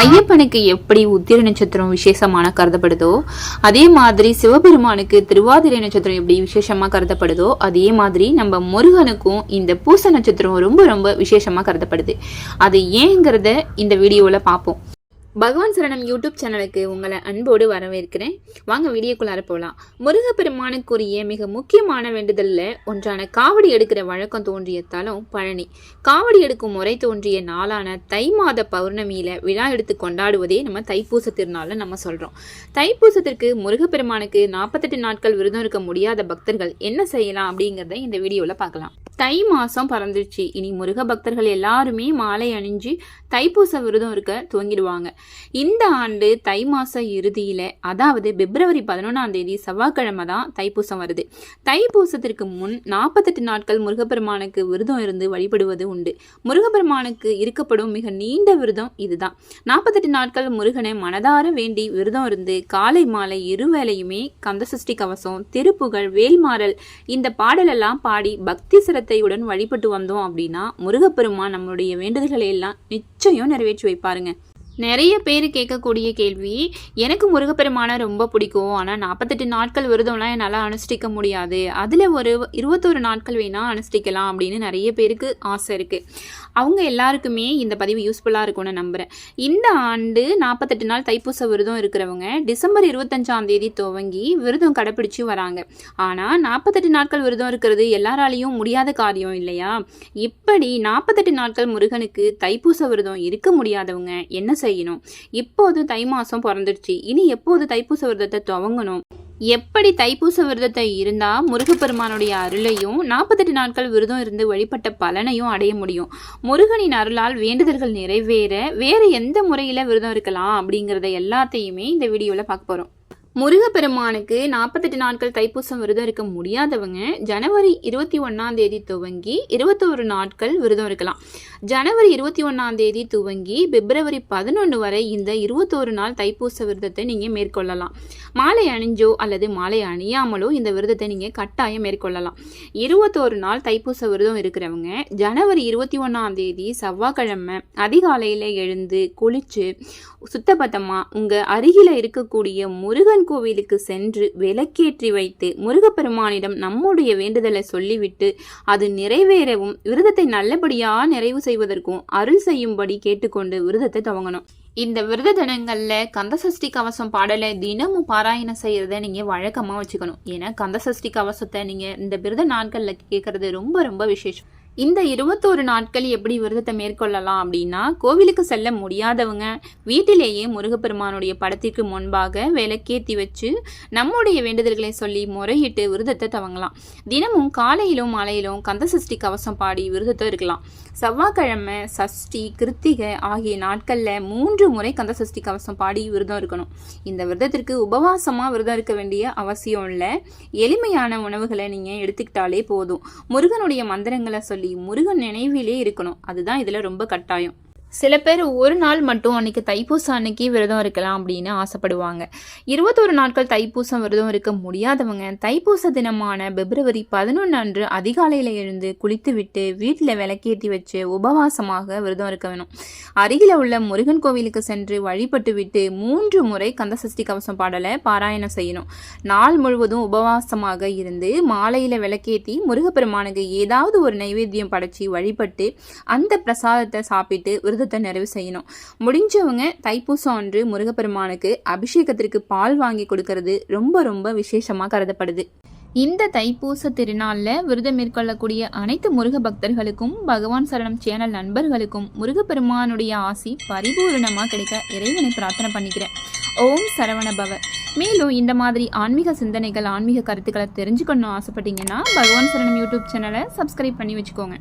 ஐயப்பனுக்கு எப்படி உத்திர நட்சத்திரம் விசேஷமான கருதப்படுதோ அதே மாதிரி சிவபெருமானுக்கு திருவாதிரை நட்சத்திரம் எப்படி விசேஷமா கருதப்படுதோ அதே மாதிரி நம்ம முருகனுக்கும் இந்த பூச நட்சத்திரம் ரொம்ப ரொம்ப விசேஷமா கருதப்படுது. அது ஏங்கிறத இந்த வீடியோவில் பார்ப்போம். பகவான் சரணம் யூடியூப் சேனலுக்கு உங்களை அன்போடு வரவேற்கிறேன். வாங்க வீடியோக்குள்ளார போகலாம் முருகப்பெருமானுக்குரிய மிக முக்கியமான வேண்டுதலில் ஒன்றான காவடி எடுக்கிற வழக்கம் தோன்றியத்தாலும் பழனி. காவடி எடுக்கும் முறை தோன்றிய நாளான தை மாத பௌர்ணமியில விழா எடுத்து கொண்டாடுவதே நம்ம தைப்பூச திருநாளில் நம்ம சொல்றோம். தைப்பூசத்திற்கு முருகப்பெருமானுக்கு நாற்பத்தெட்டு நாட்கள் விரதம் இருக்க முடியாத பக்தர்கள் என்ன செய்யலாம் அப்படிங்கிறத இந்த வீடியோவில் பார்க்கலாம். தை மாதம் பறந்துருச்சு. இனி முருக பக்தர்கள் எல்லாருமே மாலை அணிஞ்சு தைப்பூச விரதம் இருக்க துவங்கிடுவாங்க. இந்த ஆண்டு தை மாச இறுதியில அதாவது பிப்ரவரி பதினொன்றாம் தேதி செவ்வாய்க்கிழமை தான் தைப்பூசம் வருது. தைப்பூசத்திற்கு முன் நாற்பத்தெட்டு நாட்கள் முருகப்பெருமானுக்கு விரதம் இருந்து வழிபடுவது உண்டு. முருகப்பெருமானுக்கு இருக்கப்படும் மிக நீண்ட விரதம் இதுதான். நாற்பத்தெட்டு நாட்கள் முருகனை மனதார வேண்டி விரதம் இருந்து காலை மாலை இருவேளையுமே கந்தசஷ்டி கவசம் திருப்புகழ் வேல்மாறல் இந்த பாடலெல்லாம் பாடி பக்தி சிரத்தையுடன் வழிபட்டு வந்தோம் அப்படின்னா முருகப்பெருமான் நம்மளுடைய வேண்டுதல்களை எல்லாம் நிச்சயம் நிறைவேற்றி வைப்பாருங்க. நிறைய பேர் கேட்கக்கூடிய கேள்வி. எனக்கு முருகப்பெருமானை ரொம்ப பிடிக்கும். ஆனால் நாற்பத்தெட்டு நாட்கள் விரதம்லாம் என்னால் அனுஷ்டிக்க முடியாது. அதில் ஒரு இருபத்தோரு நாட்கள் வேணால் அனுஷ்டிக்கலாம் அப்படின்னு நிறைய பேருக்கு ஆசை இருக்குது அவங்க எல்லாருக்குமே இந்த பதிவு யூஸ்ஃபுல்லாக இருக்கும்னு நம்புகிறேன் இந்த ஆண்டு நாற்பத்தெட்டு நாள் தைப்பூச விரதம் இருக்கிறவங்க டிசம்பர் இருபத்தஞ்சாம் தேதி துவங்கி விரதம் கடைப்பிடிச்சு வராங்க. ஆனால் நாற்பத்தெட்டு நாட்கள் விரதம் இருக்கிறது எல்லாராலையும் முடியாத காரியம் இல்லையா? இப்படி நாற்பத்தெட்டு நாட்கள் முருகனுக்கு தைப்பூச விரதம் இருக்க முடியாதவங்க என்ன செய்யணும். இப்போது தை மாதம் பிறந்துடுச்சு? இனி எப்போது தைப்பூச விரதத்தை துவங்கணும்? எப்படி தைப்பூச விரதத்தை இருந்தால் முருகப்பெருமானுடைய அருளையும் நாற்பத்தெட்டு நாட்கள் விரதம் இருந்து வழிபட்ட பலனையும் அடைய முடியும். முருகனின் அருளால் வேண்டுதல்கள் நிறைவேற வேறு எந்த முறையில் விரதம் இருக்கலாம் அப்படிங்கிறத எல்லாத்தையுமே இந்த வீடியோவில் பார்க்க போகிறோம் முருகப்பெருமானுக்கு நாற்பத்தெட்டு நாட்கள் தைப்பூசம் விரதம் இருக்க முடியாதவங்க ஜனவரி இருபத்தி ஒன்றாம் தேதி துவங்கி இருபத்தோரு நாட்கள் விரதம் இருக்கலாம். ஜனவரி இருபத்தி ஒன்றாம் தேதி துவங்கி பிப்ரவரி பதினொன்று வரை இந்த இருபத்தோரு நாள் தைப்பூச விரதத்தை நீங்கள் மேற்கொள்ளலாம். மாலை அணிஞ்சோ அல்லது மாலை அணியாமலோ இந்த விரதத்தை நீங்கள் கட்டாயம் மேற்கொள்ளலாம். இருபத்தோரு நாள் தைப்பூச விரதம் இருக்கிறவங்க ஜனவரி இருபத்தி ஒன்றாம் தேதி செவ்வாய்க்கிழமை அதிகாலையில் எழுந்து குளித்து சுத்தபத்தமாக உங்கள் அருகில் இருக்கக்கூடிய முருகன் கோவிலுக்கு சென்று விளக்கேற்றி வைத்து முருகப்பெருமானிடம் நம்முடைய வேண்டுதலை சொல்லிவிட்டு அது நிறைவேறவும் விரதத்தை நல்லபடியாக நிறைவு செய்வதற்கும் அருள் செய்யும்படி கேட்டுக்கொண்டு விரதத்தை துவங்கணும். இந்த விரத தினங்களில் கந்தசஷ்டி கவசம் பாடலை தினமும் பாராயணம் செய்கிறத நீங்கள் வழக்கமாக வச்சுக்கணும். ஏன்னா கந்தசஷ்டி கவசத்தை நீங்கள் இந்த விரத நாட்களில் கேட்குறது ரொம்ப ரொம்ப விசேஷம். இந்த இருபத்தோரு நாட்கள் எப்படி விரதத்தை மேற்கொள்ளலாம் அப்படின்னா கோவிலுக்கு செல்ல முடியாதவங்க வீட்டிலேயே முருகப்பெருமானுடைய படத்திற்கு முன்பாக விளக்கேத்தி வச்சு நம்முடைய வேண்டுதல்களை சொல்லி முறையிட்டு விரதத்தை துவங்கலாம். தினமும் காலையிலும் மாலையிலும் கந்தசஷ்டி கவசம் பாடி விரதத்தை இருக்கலாம். செவ்வாய்க்கிழமை சஷ்டி கிருத்திகை ஆகிய நாட்களில் மூன்று முறை கந்தசஷ்டி கவசம் பாடி விரதம் இருக்கணும். இந்த விரதத்திற்கு உபவாசமாக விரதம் இருக்க வேண்டிய அவசியம் இல்லை. எளிமையான உணவுகளை நீங்கள் எடுத்துக்கிட்டாலே போதும். முருகனுடைய மந்திரங்களை சொல்லி முருகன் நினைவிலே இருக்கணும். அதுதான் இதில் ரொம்ப கட்டாயம். சில பேர் ஒரு நாள் மட்டும் அன்னைக்கு தைப்பூசம் அன்னைக்கு விரதம் இருக்கலாம் அப்படின்னு ஆசைப்படுவாங்க. இருபத்தொரு நாட்கள் தைப்பூசம் விரதம் இருக்க முடியாதவங்க தைப்பூச தினமான பிப்ரவரி பதினொன்று அன்று அதிகாலையில் எழுந்து குளித்துவிட்டு வீட்டில் விளக்கேற்றி வச்சு உபவாசமாக விரதம் இருக்க வேணும். அருகில் உள்ள முருகன் கோவிலுக்கு சென்று வழிபட்டு விட்டு மூன்று முறை கந்தசஷ்டி கவசம் பாடலை பாராயணம் செய்யணும். நாள் முழுவதும் உபவாசமாக இருந்து மாலையில் விளக்கேற்றி முருகப்பெருமானுக்கு ஏதாவது ஒரு நைவேத்தியம் படைச்சி வழிபட்டு அந்த பிரசாதத்தை சாப்பிட்டு விரதத்தை நிறைவு செய்யணும். முடிஞ்சவங்க தைப்பூசம் அன்று முருகப்பெருமானுக்கு அபிஷேகத்திற்கு பால் வாங்கி கொடுக்கறது ரொம்ப ரொம்ப விசேஷமாக கருதப்படுது. இந்த தைப்பூச திருநாளில் விரதம் மேற்கொள்ளக்கூடிய அனைத்து முருக பக்தர்களுக்கும் பகவான் சரணம் சேனல் நண்பர்களுக்கும் முருகப்பெருமானுடைய ஆசி பரிபூரணமாக கிடைக்க இறைவனை பிரார்த்தனை பண்ணிக்கிறேன். ஓம் சரவண பவ. மேலும் இந்த மாதிரி ஆன்மீக சிந்தனைகள் ஆன்மீக கருத்துக்களை தெரிஞ்சுக்கணும்னு ஆசைப்பட்டீங்கன்னா பகவான் சரணம் யூடியூப் சேனலை சப்ஸ்கிரைப் பண்ணி வச்சுக்கோங்க.